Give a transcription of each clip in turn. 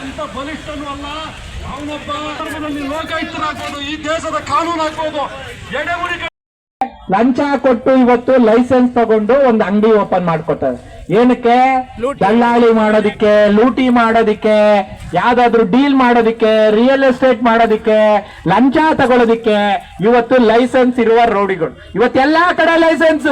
ಎಂತ ಬಲಿಷ್ಠನೂ ಅಲ್ಲ. ಅವನೊಬ್ಬ ಧರ್ಮದಲ್ಲಿ ಲೋಕಾಯುಕ್ತನಾಗ್ಬೋದು ಈ ದೇಶದ ಕಾನೂನು ಆಗ್ಬೋದು ಎಡೆಮುರಿ ಲಂಚ ಕೊಟ್ಟು ಇವತ್ತು ಲೈಸೆನ್ಸ್ ತಗೊಂಡು ಒಂದು ಅಂಗಡಿ ಓಪನ್ ಮಾಡ್ಕೊತಾರೆ ಏನಕ್ಕೆ? ದಲ್ಲಾಳಿ ಮಾಡೋದಿಕ್ಕೆ ಲೂಟಿ ಮಾಡೋದಿಕ್ಕೆ ಯಾವ್ದಾದ್ರು ಡೀಲ್ ಮಾಡೋದಿಕ್ಕೆ ರಿಯಲ್ ಎಸ್ಟೇಟ್ ಮಾಡೋದಿಕ್ಕೆ ಲಂಚ ತಗೊಳ್ಳೋದಿಕ್ಕೆ ಇವತ್ತು ಲೈಸೆನ್ಸ್ ಇರುವ ರೋಡಿಗಳು. ಇವತ್ತೆಲ್ಲಾ ಕಡೆ ಲೈಸೆನ್ಸ್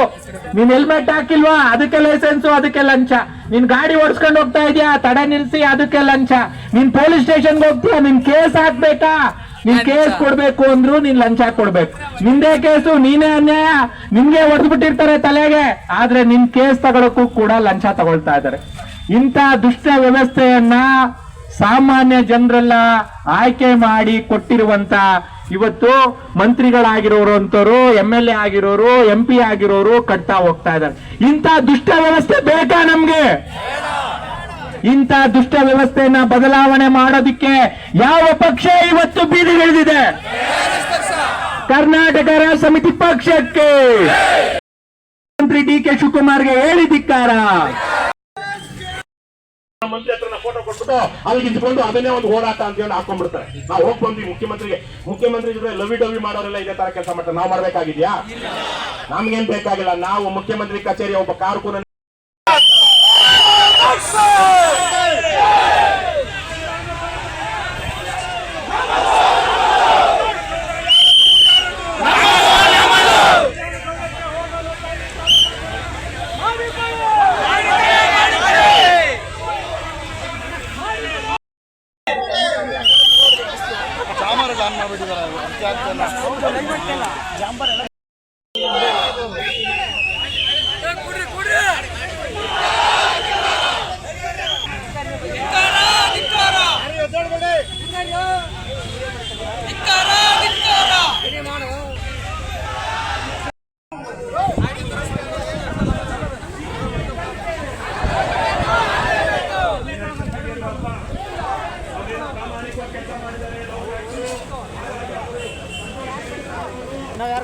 ನೀನ್ ಹೆಲ್ಮೆಟ್ ಹಾಕಿಲ್ವಾ? ಅದಕ್ಕೆ ಲೈಸೆನ್ಸ್ ಅದಕ್ಕೆ ಲಂಚ. ನೀನ್ ಗಾಡಿ ಓಡಿಸ್ಕೊಂಡು ಹೋಗ್ತಾ ಇದೀಯಾ? ತಡೆ ನಿಲ್ಸಿ ಅದಕ್ಕೆ ಲಂಚ. ನೀನ್ ಪೊಲೀಸ್ ಸ್ಟೇಷನ್ಗೆ ಹೋಗ್ತೀಯಾ? ನಿನ್ ಕೇಸ್ ಹಾಕ್ಬೇಕಾ? ನೀನ್ ಕೇಸ್ ಕೊಡ್ಬೇಕು ಅಂದ್ರು ನೀನ್ ಲಂಚ ಕೊಡ್ಬೇಕು. ನಿಂದೇ ಕೇಸು ನೀನೇ ಅನ್ಯಾಯ. ನಿನ್ಗೆ ಹೊಡೆದ್ಬಿಟ್ಟಿರ್ತಾರೆ ತಲೆಗೆ. ಆದ್ರೆ ನಿನ್ ಕೇಸ್ ತಗೊಳಕ್ಕೂ ಕೂಡ ಲಂಚ ತಗೊಳ್ತಾ ಇದ್ದಾರೆ. ಇಂಥ ದುಷ್ಟ ವ್ಯವಸ್ಥೆಯನ್ನ ಸಾಮಾನ್ಯ ಜನರೆಲ್ಲ ಆಯ್ಕೆ ಮಾಡಿ ಕೊಟ್ಟಿರುವಂತ ಇವತ್ತು ಮಂತ್ರಿಗಳಾಗಿರೋರು ಅಂತವರು ಎಂ ಎಲ್ ಎ ಆಗಿರೋರು ಎಂ ಪಿ ಆಗಿರೋರು ಕಟ್ತಾ ಹೋಗ್ತಾ ಇದ್ದಾರೆ. ಇಂಥ ದುಷ್ಟ ವ್ಯವಸ್ಥೆ ಬೇಕಾ ನಮ್ಗೆ? ಇಂಥ ದುಷ್ಟ ವ್ಯವಸ್ಥೆಯನ್ನ ಬದಲಾವಣೆ ಮಾಡೋದಿಕ್ಕೆ ಯಾವ ಪಕ್ಷ ಇವತ್ತು ಬೀದಿಗಿಳಿದಿದೆ ಕರ್ನಾಟಕ ರಾಜ್ಯ ಸಮಿತಿ ಪಕ್ಷಕ್ಕೆ. ಮುಖ್ಯಮಂತ್ರಿ ಡಿ ಕೆ ಶಿವಕುಮಾರ್ಗೆ ಹೇಳಿದಿಕ್ಕಾರ ಮಂತ್ರಿ ಹತ್ರ ಫೋಟೋ ಕೊಟ್ಬಿಟ್ಟು ಅಲ್ಲಿ ನಿಂತ್ಕೊಂಡು ಅದನ್ನೇ ಒಂದು ಹೋರಾಟ ಅಂತ ಹೇಳಿ ಹಾಕೊಂಡ್ಬಿಡ್ತಾರೆ. ನಾವು ಹೋಗಿ ಬಂದ್ವಿ ಮುಖ್ಯಮಂತ್ರಿಗೆ. ಮುಖ್ಯಮಂತ್ರಿ ಜೊತೆ ಲವಿ ಡವಿ ಮಾಡೋರೆಲ್ಲ ಇದೇ ತರ ಕೆಲಸ ಮಾಡ್ತಾರೆ. ನಾವು ಮಾಡ್ಬೇಕಾಗಿದ್ಯಾ? ನಮ್ಗೇನ್ ಬೇಕಾಗಿಲ್ಲ. ನಾವು ಮುಖ್ಯಮಂತ್ರಿ ಕಚೇರಿ ಒಬ್ಬ ಕಾರಕೂನ ನಾವು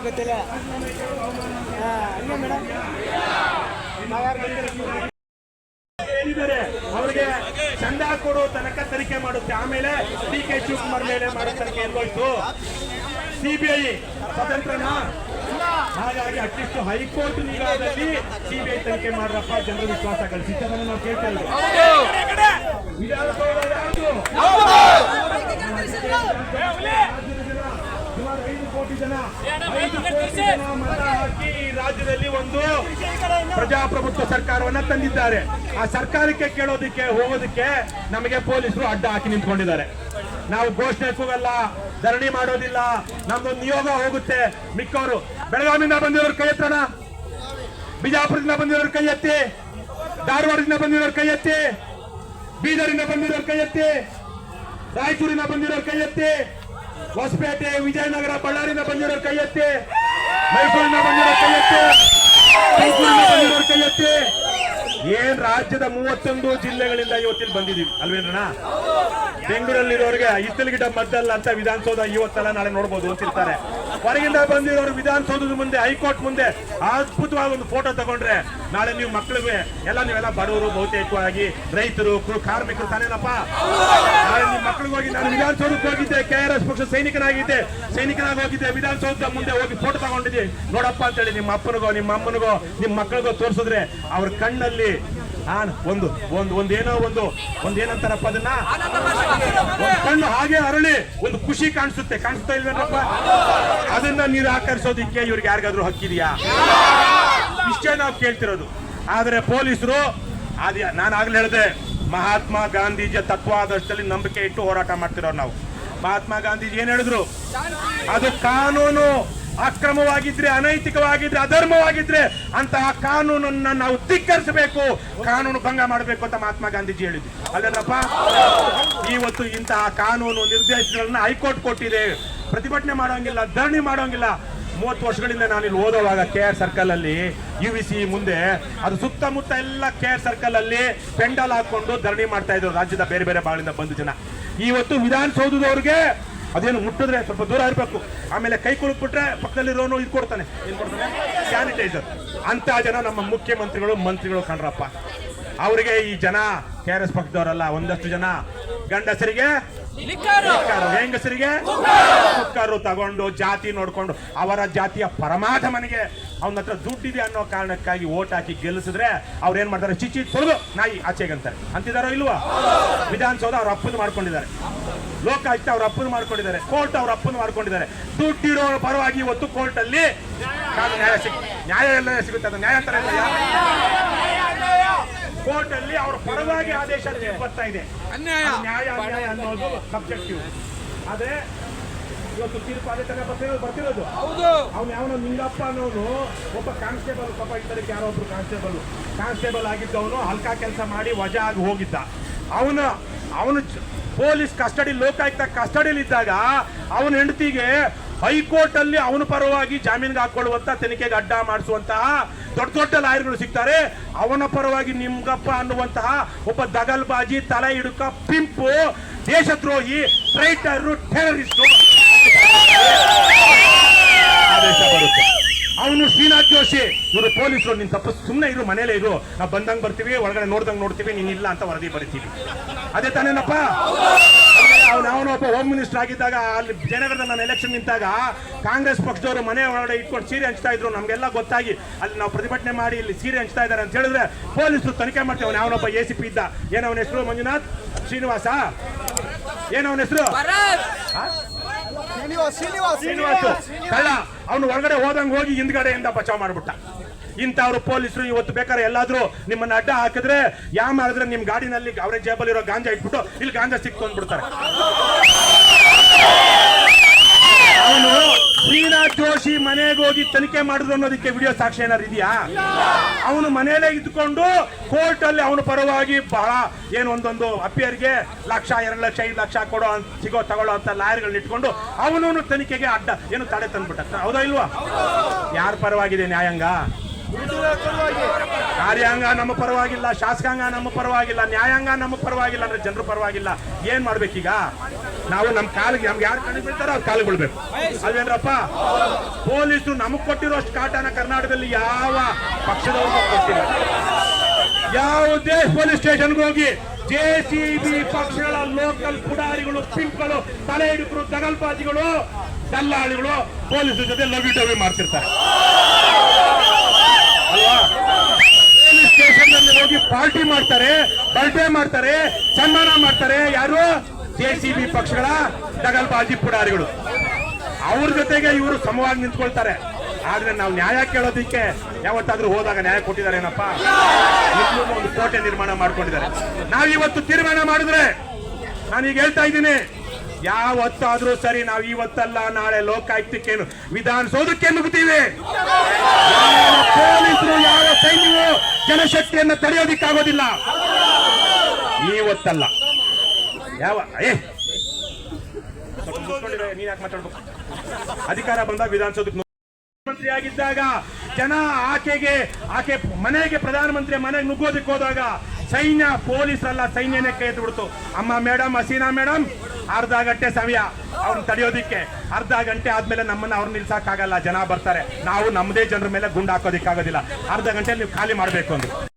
ಗೊತ್ತಿಲ್ಲ. ಹಾಂ ಹಂಗೆ ಮೇಡಮ್. ನಾವು ಗೊತ್ತಿಲ್ಲ ಏನಿದ್ದಾರೆ ಅವರಿಗೆ ಚಂದ ಕೊಡೋ ತನಕ ತನಿಖೆ ಮಾಡುತ್ತೆ. ಆಮೇಲೆ ಡಿ ಕೆ ಶಿವಕುಮಾರ್ ಮೇಲೆ ಮಾಡೋ ತನಿಖೆ ಎಲ್ಗೋಯ್ತು ಸಿಬಿಐ ಸ್ವತಂತ್ರನ? ಹಾಗಾಗಿ ಅಟ್ಲೀಸ್ಟ್ ಹೈಕೋರ್ಟ್ ನಿಗಾದಲ್ಲಿ ಸಿಬಿಐ ತನಿಖೆ ಮಾಡ್ರಪ್ಪ. ಜನರ ವಿಶ್ವಾಸ ಗಳಿಸಿ ಅದನ್ನು ನಾವು ಕೇಳ್ತಾ ಇದ್ದೀವಿ? ಸುಮಾರು ಐದು ಕೋಟಿ ಜನ ಐದು ಕೋಟಿ ಜನ ಮತ ಹಾಕಿ ಈ ರಾಜ್ಯದಲ್ಲಿ ಒಂದು ಪ್ರಜಾಪ್ರಭುತ್ವ ಸರ್ಕಾರವನ್ನ ತಂದಿದ್ದಾರೆ. ಆ ಸರ್ಕಾರಕ್ಕೆ ಕೇಳೋದಕ್ಕೆ ಹೋಗೋದಕ್ಕೆ ನಮಗೆ ಪೊಲೀಸರು ಅಡ್ಡ ಹಾಕಿ ನಿಂತ್ಕೊಂಡಿದ್ದಾರೆ. ನಾವು ಘೋಷಣೆ ಕೂಗಲ್ಲ ಧರಣಿ ಮಾಡೋದಿಲ್ಲ ನಮ್ದೊಂದು ನಿಯೋಗ ಹೋಗುತ್ತೆ. ಮಿಕ್ಕವರು ಬೆಳಗಾವಿಯಿಂದ ಬಂದಿರೋರು ಕೈ ಎತ್ತೋಣ ಬಿಜಾಪುರದಿಂದ ಬಂದಿರೋರು ಕೈ ಎತ್ತಿ. ಧಾರವಾಡದಿಂದ ಬಂದಿರೋರು ಕೈ ಎತ್ತಿ. ಬೀದರಿಂದ ಬಂದಿರೋರು ಕೈ ಎತ್ತಿ. ರಾಯಚೂರಿನ ಬಂದಿರೋರು ಕೈ ಎತ್ತಿ. ಹೊಸಪೇಟೆ, ವಿಜಯನಗರ, ಬಳ್ಳಾರಿಯಿಂದ ಬಂದಿರೋ ಕೈ ಎತ್ತಿ. ಮೈಸೂರಿನ ಬಂದಿರೋ ಕೈ ಎತ್ತಿ. ಬಂದಿರೋ ಬಂದಿರೋರು ಕೈ ಏನ್ ರಾಜ್ಯದ ಮೂವತ್ತೊಂದು ಜಿಲ್ಲೆಗಳಿಂದ ಇವತ್ತಿಲ್ಲಿ ಬಂದಿದೀವಿ ಅಲ್ವೇನಣ್ಣ? ಬೆಂಗಳೂರಲ್ಲಿರೋರಿಗೆ ಇತ್ತಲ ಗಿಡ ಮದ್ದಲ್ಲ ಅಂತ ವಿಧಾನಸೌಧ ಇವತ್ತಲ್ಲ ನಾಳೆ ನೋಡ್ಬೋದು ಅಂತಿರ್ತಾರೆ ಹೊರಗಿಂದ ಬಂದಿರೋರು ವಿಧಾನಸೌಧದ ಮುಂದೆ, ಹೈಕೋರ್ಟ್ ಮುಂದೆ ಅದ್ಭುತವಾಗಿ ಒಂದು ಫೋಟೋ ತಗೊಂಡ್ರೆ ನಾಳೆ ನೀವು ಮಕ್ಕಳಿಗೆ ಎಲ್ಲ ನೀವೆಲ್ಲ ಬಡವರು ಬಹುತೇಕವಾಗಿ ರೈತರು ಕಾರ್ಮಿಕರು ತಾನೇನಪ್ಪ? ನಾಳೆ ನಾನು ವಿಧಾನಸೌಧಕ್ಕೆ ಹೋಗಿದ್ದೆ. ಕೆ ಆರ್ ಎಸ್ ಪಕ್ಷ ಸೈನಿಕನಾಗಿದ್ದೆ. ಸೈನಿಕನಾಗಿ ಹೋಗಿದ್ದೆ. ವಿಧಾನಸೌಧದ ಮುಂದೆ ಹೋಗಿ ಫೋಟೋ ತಗೊಂಡಿದ್ದೆ. ನೋಡಪ್ಪ ಅಂತೇಳಿ ನಿಮ್ಮ ಅಪ್ಪನಿಗೋ, ನಿಮ್ಮ ಅಮ್ಮನಿಗೋ, ನಿಮ್ಮ ಮಕ್ಕಳಿಗೋ ತೋರಿಸಿದ್ರೆ ಅವ್ರ ಕಣ್ಣಲ್ಲಿ ನಾನು ಒಂದು ಒಂದು ಒಂದೇನೋ ಒಂದು ಒಂದೇನಂತಾರಪ್ಪ ಅದನ್ನ? ಕಣ್ಣು ಹಾಗೆ ಅರಳಿ ಒಂದು ಖುಷಿ ಕಾಣಿಸುತ್ತೆ. ಕಾಣಿಸ್ತಾ ಇಲ್ವೇನಪ್ಪ? ಅದನ್ನ ನಿರಾಕರಿಸೋದಿಕ್ಕೆ ಇವ್ರಿಗೆ ಯಾರಿಗಾದ್ರೂ ಹಕ್ಕಿದೆಯಾ? ಇಷ್ಟೇ ನಾವು ಕೇಳ್ತಿರೋದು. ಆದ್ರೆ ಪೊಲೀಸರು ಅದ ನಾನು ಆಗ್ಲೇ ಹೇಳಿದೆ ಮಹಾತ್ಮ ಗಾಂಧೀಜಿಯ ತತ್ವಾದರ್ಶದಲ್ಲಿ ನಂಬಿಕೆ ಇಟ್ಟು ಹೋರಾಟ ಮಾಡ್ತಿರೋರು ನಾವು. ಮಹಾತ್ಮ ಗಾಂಧೀಜಿ ಏನ್ ಹೇಳಿದ್ರು? ಅದು ಕಾನೂನು ಅಕ್ರಮವಾಗಿದ್ರೆ, ಅನೈತಿಕವಾಗಿದ್ರೆ, ಅಧರ್ಮವಾಗಿದ್ರೆ ಅಂತಹ ಕಾನೂನನ್ನ ನಾವು ಧಿಕ್ಕರಿಸಬೇಕು, ಕಾನೂನು ಭಂಗ ಮಾಡಬೇಕು ಅಂತ ಮಹಾತ್ಮ ಗಾಂಧೀಜಿ ಹೇಳಿದ್ರು. ಅಲ್ಲೇನಪ್ಪ? ಇವತ್ತು ಇಂತಹ ಕಾನೂನು ನಿರ್ದೇಶನಗಳನ್ನ ಹೈಕೋರ್ಟ್ ಕೊಟ್ಟಿದೆ. ಪ್ರತಿಭಟನೆ ಮಾಡೋಂಗಿಲ್ಲ, ಧರಣಿ ಮಾಡೋಂಗಿಲ್ಲ. ಮೂವತ್ತು ವರ್ಷಗಳಿಂದ ನಾನು ಇಲ್ಲಿ ಓದೋವಾಗ ಕೆ ಆರ್ ಸರ್ಕಲ್ ಅಲ್ಲಿ ಯು ವಿ ಸಿ ಮುಂದೆ, ಅದು ಸುತ್ತಮುತ್ತ ಎಲ್ಲ ಕೆ ಆರ್ ಸರ್ಕಲ್ ಅಲ್ಲಿ ಪೆಂಡಲ್ ಹಾಕೊಂಡು ಧರಣಿ ಮಾಡ್ತಾ ಇದ್ರು ರಾಜ್ಯದ ಬೇರೆ ಬೇರೆ ಭಾಗಗಳಿಂದ ಬಂದು ಜನ. ಇವತ್ತು ವಿಧಾನಸೌಧದವ್ರಿಗೆ ಅದೇನು ಮುಟ್ಟಿದ್ರೆ ಸ್ವಲ್ಪ ದೂರ ಇರಬೇಕು. ಆಮೇಲೆ ಕೈ ಕುಲುಕ್ಬಿಟ್ರೆ ಪಕ್ಕದಲ್ಲಿರೋನು ಇದು ಕೊಡ್ತಾನೆ. ಏನು ಕೊಡ್ತಾನೆ? ಸ್ಯಾನಿಟೈಸರ್ ಅಂತ ಜನ ನಮ್ಮ ಮುಖ್ಯಮಂತ್ರಿಗಳು, ಮಂತ್ರಿಗಳು ಕಣ್ರಪ್ಪ. ಅವರಿಗೆ ಈ ಜನ ಕೆ ಆರ್ ಎಸ್ ಪಕ್ಷದವರಲ್ಲ ಒಂದಷ್ಟು ಜನ ಗಂಡಸರಿಗೆ ಹೆಂಗಸರಿಗೆ ಕುಕ್ಕರು ತಗೊಂಡು ಜಾತಿ ನೋಡ್ಕೊಂಡು ಅವರ ಜಾತಿಯ ಪರಮಾಧಮನಿಗೆ ಅವನ ಹತ್ರ ದುಡ್ಡಿದೆ ಅನ್ನೋ ಕಾರಣಕ್ಕಾಗಿ ಓಟ್ ಹಾಕಿ ಗೆಲ್ಲಿಸಿದ್ರೆ ಅವ್ರು ಏನ್ ಮಾಡ್ತಾರೆ? ಚಿಚ್ಚಿ ತೊಳೆದು ನಾಯಿ ಆಚೆಗಂತಾರೆ ಅಂತಿದಾರೋ ಇಲ್ವಾ? ವಿಧಾನಸೌಧ ಅವ್ರ ಅಪ್ಪನ ಮಾಡ್ಕೊಂಡಿದ್ದಾರೆ. ಲೋಕಾಯುಕ್ತ ಅವ್ರ ಅಪ್ಪನ ಮಾಡ್ಕೊಂಡಿದ್ದಾರೆ. ಕೋರ್ಟ್ ಅವ್ರ ಅಪ್ಪನ ಮಾಡ್ಕೊಂಡಿದ್ದಾರೆ. ದುಡ್ಡಿರೋ ಪರವಾಗಿ ಇವತ್ತು ಕೋರ್ಟ್ ಅಲ್ಲಿ ನ್ಯಾಯ ಸಿಗ್ ನ್ಯಾಯ ಎಲ್ಲ ಸಿಗುತ್ತೆ. ಅದು ನ್ಯಾಯ ಅಂತಾರೆ ಅಲ್ಲಿ ಅವ್ರ ಪರವಾಗಿ ಆದೇಶ ಬರ್ತಾ ಇದೆ ಅನ್ಯಾಯ ನ್ಯಾಯ ಅನ್ಯಾಯ ಅನ್ನೋದು ಸಬ್ಜೆಕ್ಟಿವ್ ಆದ್ರೆ ಇವತ್ತು ತೀರ್ಪು ಅದೇ ತನಕ ಬರ್ತಿರೋದು. ಬರ್ತಿರೋದು ಅವ್ನು ಯಾವನೋ ನಿಂಗಪ್ಪ ಅನ್ನೋನು ಒಬ್ಬ ಕಾನ್ಸ್ಟೇಬಲ್ ಪಾಪ ಇದ್ದಕ್ಕೆ ಯಾರೋ ಒಬ್ರು ಕಾನ್ಸ್ಟೇಬಲ್. ಕಾನ್ಸ್ಟೇಬಲ್ ಆಗಿದ್ದವನು ಹಲ್ಕಾ ಕೆಲಸ ಮಾಡಿ ವಜಾ ಆಗಿ ಹೋಗಿದ್ದ. ಅವನ ಅವನು ಪೊಲೀಸ್ ಕಸ್ಟಡಿ ಲೋಕಾಯುಕ್ತ ಕಸ್ಟಡಿಯಲ್ಲಿ ಇದ್ದಾಗ ಅವನ ಹೆಂಡತಿಗೆ ಹೈಕೋರ್ಟ್ ಅಲ್ಲಿ ಅವನ ಪರವಾಗಿ ಜಾಮೀನಿಗೆ ಹಾಕೊಳ್ಳುವಂತ ತನಿಖೆಗೆ ಅಡ್ಡ ಮಾಡಿಸುವಂತಹ ದೊಡ್ಡ ದೊಡ್ಡ ಲಾಯರ್ಗಳು ಸಿಗ್ತಾರೆ. ಅವನ ಪರವಾಗಿ ನಿಮ್ಗಪ್ಪ ಅನ್ನುವಂತಹ ಒಬ್ಬ ದಗಲ್ಬಾಜಿ, ತಲೆ ಹಿಡುಕ, ಪಿಂಪು, ದೇಶದ್ರೋಹಿ ಟ್ರೈಟರ್ ಟೆರರಿಸ್ಟ್ ಅವನು ಶ್ರೀನಾಥ್ ಜೋಶಿ. ಇವರು ಪೊಲೀಸರು, ನಿನ್ ತಪ್ಪು ಸುಮ್ಮನೆ ಇರು, ಮನೇಲೆ ಇರು. ನಾವು ಬಂದಂಗ್ ಬರ್ತೀವಿ, ಒಳಗಡೆ ನೋಡ್ದಂಗ್ ನೋಡ್ತೀವಿ, ನೀನ್ ಇಲ್ಲ ಅಂತ ವರದಿ ಬರಿತೀವಿ. ಅದೇ ತಾನೇನಪ್ಪ? ಅವನು ಒಬ್ಬ ಹೋಮ್ ಮಿನಿಸ್ಟರ್ ಆಗಿದ್ದಾಗ ಅಲ್ಲಿ ಜಯನಗರದಲ್ಲಿ ನಾನು ಎಲೆಕ್ಷನ್ ನಿಂತಾಗ ಕಾಂಗ್ರೆಸ್ ಪಕ್ಷದವರು ಮನೆ ಒಳಗಡೆ ಇಟ್ಕೊಂಡು ಸೀರೆ ಹಂಚ್ತಾ ಇದ್ರು. ನಮಗೆಲ್ಲ ಗೊತ್ತಾಗಿ ಅಲ್ಲಿ ನಾವು ಪ್ರತಿಭಟನೆ ಮಾಡಿ ಇಲ್ಲಿ ಸೀರೆ ಹಂಚ್ತಾ ಇದ್ದಾರೆ ಅಂತ ಹೇಳಿದ್ರೆ ಪೊಲೀಸರು ತನಿಖೆ ಮಾಡ್ತೇವೆ. ಅವನು ಅವನೊಬ್ಬ ಎ ಸಿ ಪಿ ಇದ್ದ. ಏನವನ ಹೆಸರು ಮಂಜುನಾಥ್? ಶ್ರೀನಿವಾಸ? ಏನವನ ಹೆಸರು? ಶ್ರೀನಿವಾಸ್ ಶ್ರೀನಿವಾಸ್ ಶ್ರೀನಿವಾಸ್. ಕಳ್ಳ ಅವನು ಹೊರಗಡೆ ಹೋದಂಗೆ ಹೋಗಿ ಹಿಂದ್ಗಡೆಯಿಂದ ಬಚಾವ್ ಮಾಡ್ಬಿಟ್ಟ. ಇಂಥವ್ರು ಪೊಲೀಸರು ಇವತ್ತು ಬೇಕಾದ್ರೆ ಎಲ್ಲಾದರೂ ನಿಮ್ಮನ್ನ ಅಡ್ಡ ಹಾಕಿದ್ರೆ, ಯಾ ಮಾಡಿದ್ರೆ ನಿಮ್ಮ ಗಾಡಿನಲ್ಲಿ ಅವರೇ ಜೇಬಲ್ಲಿರೋ ಗಾಂಜಾ ಇಟ್ಬಿಟ್ಟು ಇಲ್ಲಿ ಗಾಂಜಾ ಸಿಕ್ತು ಅಂದ್ಬಿಡ್ತಾರೆ. ಅವನು ಶ್ರೀನಾಥ್ ಜೋಶಿ ಮನೆಗೆ ಹೋಗಿ ತನಿಖೆ ಮಾಡಿದ್ರು ಅನ್ನೋದಕ್ಕೆ ವಿಡಿಯೋ ಸಾಕ್ಷಿ ಏನಾದ್ರು ಇದೆಯಾ? ಅವನು ಮನೆಯಲ್ಲೇ ಇದ್ಕೊಂಡು ಕೋರ್ಟ್ ಅಲ್ಲಿ ಅವನ ಪರವಾಗಿ ಬಹಳ ಏನು ಒಂದೊಂದು ಅಪಿಯರ್ಗೆ ಲಕ್ಷ, ಎರಡು ಲಕ್ಷ, ಐದು ಲಕ್ಷ ಕೊಡೋ ಸಿಗೋ, ತಗೊಳ್ಳೋ ಅಂತ ಲಾಯರ್ಗಳನ್ನ ಇಟ್ಕೊಂಡು ಅವನು ತನಿಖೆಗೆ ಅಡ್ಡ, ಏನು ತಡೆ ತಂದ್ಬಿಟ್ಟ. ಹೌದಾ ಇಲ್ವಾ? ಯಾರ ಪರವಾಗಿದೆ ನ್ಯಾಯಾಂಗ? ಕಾರ್ಯಾಂಗ ನಮ್ಮ ಪರವಾಗಿಲ್ಲ, ಶಾಸಕಾಂಗ ನಮ್ಮ ಪರವಾಗಿಲ್ಲ, ನ್ಯಾಯಾಂಗ ನಮ್ಮ ಪರವಾಗಿಲ್ಲ ಅಂದ್ರೆ ಜನರ ಪರವಾಗಿಲ್ಲ. ಏನ್ ಮಾಡ್ಬೇಕೀಗ? ನಾವು ನಮ್ಮ ಕಾಲಿಗೆ ನಮ್ಗೆ ಯಾರು ಕಣ್ಣು ಬೀಳ್ತಾರೋ ಅವ್ರ ಕಾಲಿಗೆ ಬೀಳ್ಬೇಕು. ಅಲ್ವೇನ್ರಪ್ಪ? ಪೊಲೀಸರು ನಮಗ್ ಕೊಟ್ಟಿರೋಷ್ಟು ಕಾಟನ ಕರ್ನಾಟಕದಲ್ಲಿ ಯಾವ ಪಕ್ಷದವ್ರಿಗೂ ಕೊಟ್ಟಿಲ್ಲ. ಯಾವುದೇ ಪೊಲೀಸ್ ಸ್ಟೇಷನ್ಗೆ ಹೋಗಿ ಜೆ ಸಿ ಬಿ ಪಕ್ಷಗಳ ಲೋಕಲ್ ಪುಡಾರಿಗಳು, ಪಿಂಪ್ಗಳು, ತಲೆ ಹಿಡುಕರು ದಗಲ್ಬಾಜಿಗಳು, ದಲ್ಲಾಳಿಗಳು ಪೊಲೀಸರ ಜೊತೆ ಲವಿ ಡವಿ ಮಾಡ್ತಿರ್ತಾರೆ. ಬರ್ಡೇ ಮಾಡ್ತಾರೆ ಸನ್ಮಾನ ಮಾಡ್ತಾರೆ. ಯಾರು? ಜೆ ಸಿ ಬಿ ಪಕ್ಷಗಳ ದಗಲ್ಬಾಜಿ ಪುಡಾರಿಗಳು. ಅವ್ರ ಜೊತೆಗೆ ಇವರು ಸಮವಾಗಿ ನಿಂತ್ಕೊಳ್ತಾರೆ. ಆದ್ರೆ ನಾವು ನ್ಯಾಯ ಕೇಳೋದಿಕ್ಕೆ ಯಾವತ್ತಾದ್ರೂ ಹೋದಾಗ ನ್ಯಾಯ ಕೊಟ್ಟಿದ್ದಾರೆ ಏನಪ್ಪ? ಒಂದು ಕೋಟೆ ನಿರ್ಮಾಣ ಮಾಡ್ಕೊಂಡಿದ್ದಾರೆ. ನಾವಿವತ್ತು ತೀರ್ಮಾನ ಮಾಡಿದ್ರೆ, ನಾನೀಗ ಹೇಳ್ತಾ ಇದ್ದೀನಿ, ಯಾವತ್ತಾದ್ರೂ ಸರಿ ನಾವು ಇವತ್ತಲ್ಲ, ನಾಳೆ ಲೋಕಾಯುಕ್ತಕ್ಕೇನು ವಿಧಾನಸೌಧಕ್ಕೆ ನುಗ್ತೀವಿ ಪೊಲೀಸರು ಯಾವ ಸೈನ್ಯವು ಜನಶಕ್ತಿಯನ್ನ ತಡೆಯೋದಿಕ್ಕಾಗೋದಿಲ್ಲ. ಇವತ್ತಲ್ಲ ಯಾವ, ಏ! ಯಾಕೆ ಅಧಿಕಾರ ಬಂದಾಗ ವಿಧಾನಸೌಧಕ್ಕೆ ಮುಖ್ಯಮಂತ್ರಿ ಆಗಿದ್ದಾಗ ಜನ ಆಕೆಗೆ, ಆಕೆ ಮನೆಗೆ ಪ್ರಧಾನಮಂತ್ರಿ ಮನೆಗೆ ನುಗ್ಗೋದಕ್ಕೆ ಹೋದಾಗ ಸೈನ್ಯ ಪೊಲೀಸರಲ್ಲ ಸೈನ್ಯನೇ ಕೈ ಬಿಡ್ತು. ಅಮ್ಮ ಮೇಡಮ್ ಹಸೀನಾ ಮೇಡಮ್ ಅರ್ಧ ಗಂಟೆ ಸಮಯ ಅವ್ರನ್ನ ತಡೆಯೋದಿಕ್ಕೆ, ಅರ್ಧ ಗಂಟೆ ಆದ್ಮೇಲೆ ನಮ್ಮನ್ನ ಅವ್ರು ನಿಲ್ಸಕ್ಕಾಗಲ್ಲ, ಜನ ಬರ್ತಾರೆ. ನಾವು ನಮ್ಮದೇ ಜನರ ಮೇಲೆ ಗುಂಡು ಹಾಕೋದಿಕ್ಕಾಗೋದಿಲ್ಲ. ಅರ್ಧ ಗಂಟೆ ನೀವು ಖಾಲಿ ಮಾಡ್ಬೇಕು ಅಂದ್ರು.